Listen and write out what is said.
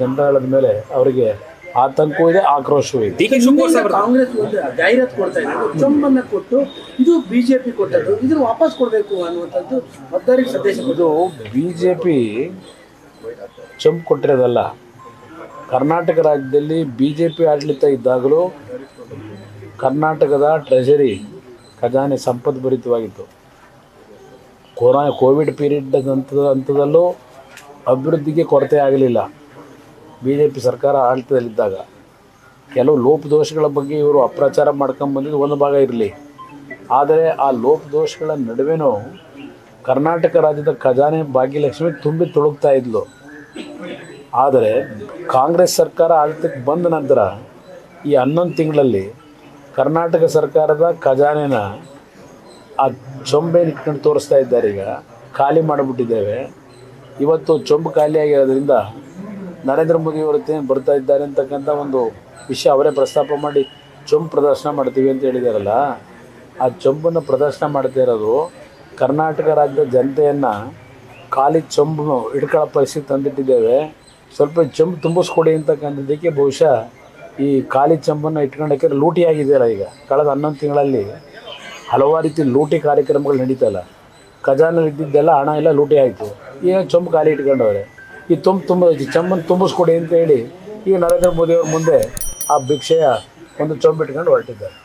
ಜನತಾದಳದ ಮೇಲೆ ಅವರಿಗೆ ಆತಂಕವೂ ಇದೆ ಆಕ್ರೋಶವೂ ಇದೆ. ಡಿ ಕೆ ಶಿವಕುಮಾರ್ ಸಾಹೇಬ್ರ ಕಾಂಗ್ರೆಸ್ ಒಂದು ಜಾಹೀರಾತು ಕೊಡ್ತಾ ಇದೆ ಚೊಂಬನ್ನ ಕೊಟ್ಟು ಇದು ಬಿಜೆಪಿ ಕೊಟ್ಟದ್ದು. ಇದ್ರ ವಾಪಸ್ ಕೊಡಬೇಕು ಅನ್ನುವಂಥದ್ದು ಮತದಾರರಿಗೆ ಸಂದೇಶ ಇದು ಬಿ ಜೆ ಪಿ ಚಂಪ್ ಕೊಟ್ಟಿರೋದಲ್ಲ. ಕರ್ನಾಟಕ ರಾಜ್ಯದಲ್ಲಿ ಬಿ ಜೆ ಪಿ ಆಡಳಿತ ಇದ್ದಾಗಲೂ ಕರ್ನಾಟಕದ ಟ್ರೆಜರಿ ಖಜಾನೆ ಸಂಪದ್ಭರಿತವಾಗಿತ್ತು ಕೊರೋನಾ ಕೋವಿಡ್ ಪೀರಿಯಡ್ ಹಂತದ ಹಂತದಲ್ಲೂ ಅಭಿವೃದ್ಧಿಗೆ ಕೊರತೆ ಆಗಲಿಲ್ಲ. ಬಿ ಜೆ ಪಿ ಸರ್ಕಾರ ಆಡಳಿತದಲ್ಲಿದ್ದಾಗ ಕೆಲವು ಲೋಪದೋಷಗಳ ಬಗ್ಗೆ ಇವರು ಅಪ್ರಚಾರ ಮಾಡ್ಕೊಂಬಂದಿದ್ದು ಒಂದು ಭಾಗ ಇರಲಿ. ಆದರೆ ಆ ಲೋಪದೋಷಗಳ ನಡುವೆನೂ ಕರ್ನಾಟಕ ರಾಜ್ಯದ ಖಜಾನೆ ಭಾಗ್ಯಲಕ್ಷ್ಮಿ ತುಂಬಿ ತುಳುಕ್ತಾ ಇದ್ಲು. ಆದರೆ ಕಾಂಗ್ರೆಸ್ ಸರ್ಕಾರ ಆಡಳಿತಕ್ಕೆ ಬಂದ ನಂತರ ಈ ಹನ್ನೊಂದು ತಿಂಗಳಲ್ಲಿ ಕರ್ನಾಟಕ ಸರ್ಕಾರದ ಖಜಾನೆನ ಆ ಚೊಂಬೆನ ಇಟ್ಕೊಂಡು ತೋರಿಸ್ತಾ ಇದ್ದಾರೆ ಈಗ. ಖಾಲಿ ಮಾಡಿಬಿಟ್ಟಿದ್ದೇವೆ. ಇವತ್ತು ಚೊಂಬು ಖಾಲಿ ಆಗಿರೋದ್ರಿಂದ ನರೇಂದ್ರ ಮೋದಿ ಅವರು ಬರ್ತಾ ಇದ್ದಾರೆ ಅಂತಕ್ಕಂಥ ಒಂದು ವಿಷಯ ಅವರೇ ಪ್ರಸ್ತಾಪ ಮಾಡಿ ಚೊಂಬು ಪ್ರದರ್ಶನ ಮಾಡ್ತೀವಿ ಅಂತ ಹೇಳಿದಾರಲ್ಲ, ಆ ಚೊಂಬನ್ನು ಪ್ರದರ್ಶನ ಮಾಡ್ತಾ ಇರೋದು ಕರ್ನಾಟಕ ರಾಜ್ಯದ ಜನತೆಯನ್ನು ಖಾಲಿ ಚೊಂಬು ಹಿಡ್ಕೊಳ್ಳೋ ಪರಿಸ್ಥಿತಿ ತಂದಿಟ್ಟಿದ್ದೇವೆ. ಸ್ವಲ್ಪ ಚೊಂಬು ತುಂಬಿಸ್ಕೊಡಿ ಅಂತಕ್ಕಂಥದ್ದಕ್ಕೆ ಬಹುಶಃ ಈ ಖಾಲಿ ಚೊಂಬನ್ನು ಇಟ್ಕೊಂಡಕ್ಕೆ ಲೂಟಿ ಆಗಿದೆಯಲ್ಲ ಈಗ. ಕಳೆದ ಹನ್ನೊಂದು ತಿಂಗಳಲ್ಲಿ ಹಲವಾರು ರೀತಿ ಲೂಟಿ ಕಾರ್ಯಕ್ರಮಗಳು ನಡೀತಲ್ಲ ಖಜಾನಲ್ಲಿ ಇದ್ದಿದ್ದೆಲ್ಲ ಹಣ ಎಲ್ಲ ಲೂಟಿ ಆಯಿತು. ಈಗ ಚೊಂಬು ಖಾಲಿ ಇಟ್ಕೊಂಡವ್ರೆ. ಈ ತುಂಬ ತುಂಬ ಚಮ್ಮನ್ ತುಂಬಿಸ್ಕೊಡಿ ಅಂತ ಹೇಳಿ ಈಗ ನರೇಂದ್ರ ಮೋದಿ ಅವ್ರ ಮುಂದೆ ಆ ಭಿಕ್ಷೆಯ ಒಂದು ಚೊಂಬಿಟ್ಕೊಂಡು ಹೊರಟಿದ್ದಾರೆ.